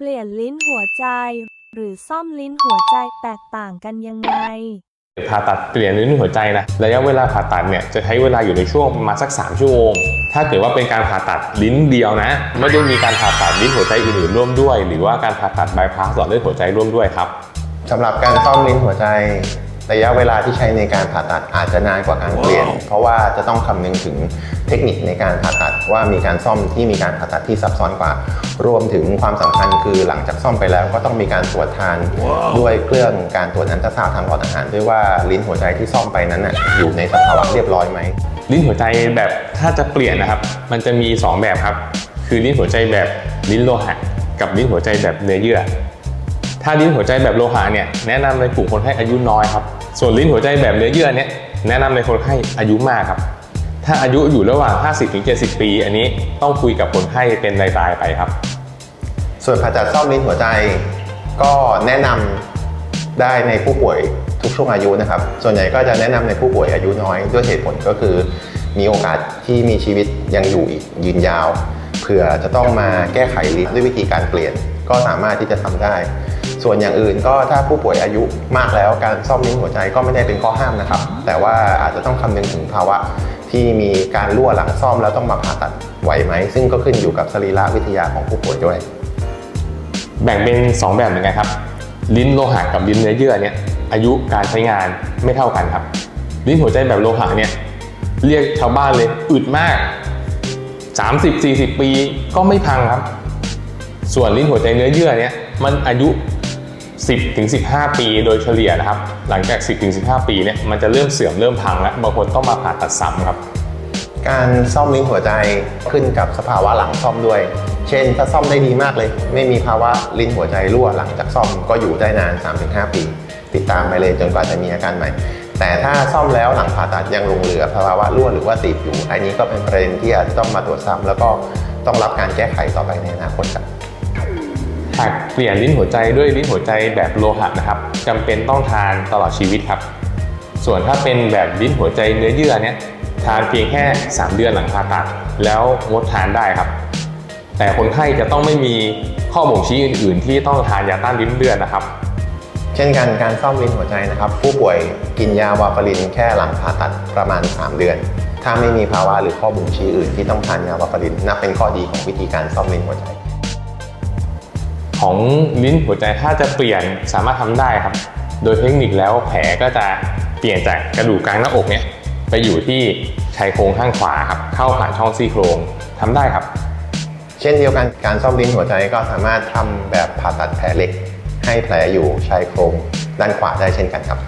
เปลี่ยนลิ้นหัวใจ หรือซ่อมลิ้นหัวใจแตกต่างกันยังไง ผ่าตัดเปลี่ยนลิ้นหัวใจนะระยะเวลาผ่าตัดเนี่ยจะใช้เวลาอยู่ในช่วงประมาณสัก 3 ชั่วโมง ถ้าเกิดว่าเป็นการผ่าตัดลิ้นเดียวนะ ไม่ได้มีการผ่าตัดลิ้นหัวใจอื่นๆร่วมด้วย หรือว่าการผ่าตัดบายพาสหลอดเลือดหัวใจร่วมด้วยครับ สำหรับการซ่อมลิ้นหัวใจ ระยะเวลาที่ใช้ในการผ่าตัดอาจจะนานกว่าการเปลี่ยน เพราะว่าจะต้องคำนึงถึง เทคนิคในการผ่าตัดว่ามีการซ่อมที่มีการผ่าตัดที่ซับซ้อนกว่า รวมถึงความสำคัญคือหลังจากซ่อมไปแล้วก็ต้องมีการตรวจทาน ด้วยเครื่องการตรวจอันตราซาวด์ทางหลอดอาหาร ด้วยว่าลิ้นหัวใจที่ซ่อมไปนั้นน่ะอยู่ในสภาวะเรียบร้อยไหมลิ้นหัวใจแบบถ้าจะเปลี่ยนนะครับ มันจะมี 2 แบบครับ คือลิ้นหัวใจแบบลิ้นโลหะ กับลิ้นหัวใจแบบเนื้อเยื่อ ถ้าลิ้นหัวใจแบบโลหะเนี่ยแนะนำในกลุ่มคนไข้อายุน้อยครับ ส่วนลิ้นหัวใจแบบเนื้อเยื่อเนี่ยแนะนำในคนไข้อายุมากครับ ถ้าอายุอยู่ระหว่าง 50-70 ปี อันนี้ต้องคุยกับคนไข้เป็นรายๆไปครับ ส่วนผ่าตัดซ่อมลิ้นหัวใจก็แนะนำได้ในผู้ป่วยทุกช่วงอายุนะครับ ส่วนใหญ่ก็จะแนะนำในผู้ป่วยอายุน้อยด้วยเหตุผลก็คือ มีโอกาสที่มีชีวิตยังอยู่อีกยืนยาวเผื่อจะต้องมาแก้ไขลิ้นด้วยวิธีการเปลี่ยนก็สามารถที่จะทำได้ ส่วนอย่างอื่นก็ถ้าผู้ป่วยอายุมากแล้วการซ่อมลิ้นหัวใจก็ไม่ได้เป็นข้อห้ามนะครับ แต่ว่าอาจจะต้องคำนึงถึงภาวะ ที่มีการรั่วหลังซ่อมแล้วต้องมาผ่าตัดไหวไหม ซึ่งก็ขึ้นอยู่กับสรีระวิทยาของผู้ป่วยด้วย แบ่งเป็น 2 แบบเหมือนกันครับ ลิ้นโลหะกับลิ้นเนื้อเยื่อเนี่ยอายุการใช้งานไม่เท่ากันครับ ลิ้นหัวใจแบบโลหะเนี่ยเรียกชาวบ้านเลยอึดมาก 30-40 ปีก็ไม่พังครับ ส่วนลิ้นหัวใจเนื้อเยื่อเนี่ยมันอายุ 10-15 ปีโดยเฉลี่ยนะครับ หลังจาก 10-15 ปีเนี่ยมันจะเริ่มเสื่อมเริ่มพังแล้วบางคนต้องมาผ่าตัดซ้ำครับ การซ่อมลิ้นหัวใจขึ้นกับสภาวะหลังซ่อมด้วย เช่นถ้าซ่อมได้ดีมากเลย ไม่มีภาวะลิ้นหัวใจรั่วหลังจากซ่อมก็อยู่ได้นาน 3-5 ปี ติดตามไปเลยจนกว่าจะมีอาการใหม่ แต่ถ้าซ่อมแล้วหลังผ่าตัดยังลงเหลือภาวะรั่วหรือว่าติดอยู่ อันนี้ก็เป็นประเด็นที่อาจจะต้องมาตรวจซ้ำแล้วก็ต้องรับการแก้ไขต่อไปในอนาคตครับ หากเปลี่ยนลิ้นหัวใจด้วยลิ้นหัวใจแบบโลหะนะครับจำเป็นต้องทานตลอดชีวิตครับ ส่วนถ้าเป็นแบบลิ้นหัวใจเนื้อเยื่อเนี่ยทานเพียงแค่ 3 เดือนหลังผ่าตัด แล้วงดทานได้ครับ แต่คนไข้จะต้องไม่มีข้อบ่งชี้อื่น ๆ ที่ต้องทานยาต้านลิ้นเลือดนะครับ เช่นกันการซ่อมลิ้นหัวใจนะครับ ผู้ป่วยกินยาวาฟารินแค่หลังผ่าตัดประมาณ 3 เดือน ถ้าไม่มีภาวะหรือข้อบ่งชี้อื่นที่ต้องทานยาวาฟารินนับเป็นข้อดีของวิธีการซ่อมลิ้นหัวใจ ของลิ้นหัวใจถ้าจะเปลี่ยนสามารถทำได้ครับ โดยเทคนิคแล้วแผลก็จะเปลี่ยนจากกระดูกกลางหน้าอกเนี่ยไปอยู่ที่ชายโครงข้างขวาครับเข้าผ่านช่องซี่โครงทำได้ครับ เช่นเดียวกันการซ่อมลิ้นหัวใจก็สามารถทำแบบผ่าตัดแผลเล็ก ให้แผลอยู่ชายโครงด้านขวาได้เช่นกันครับ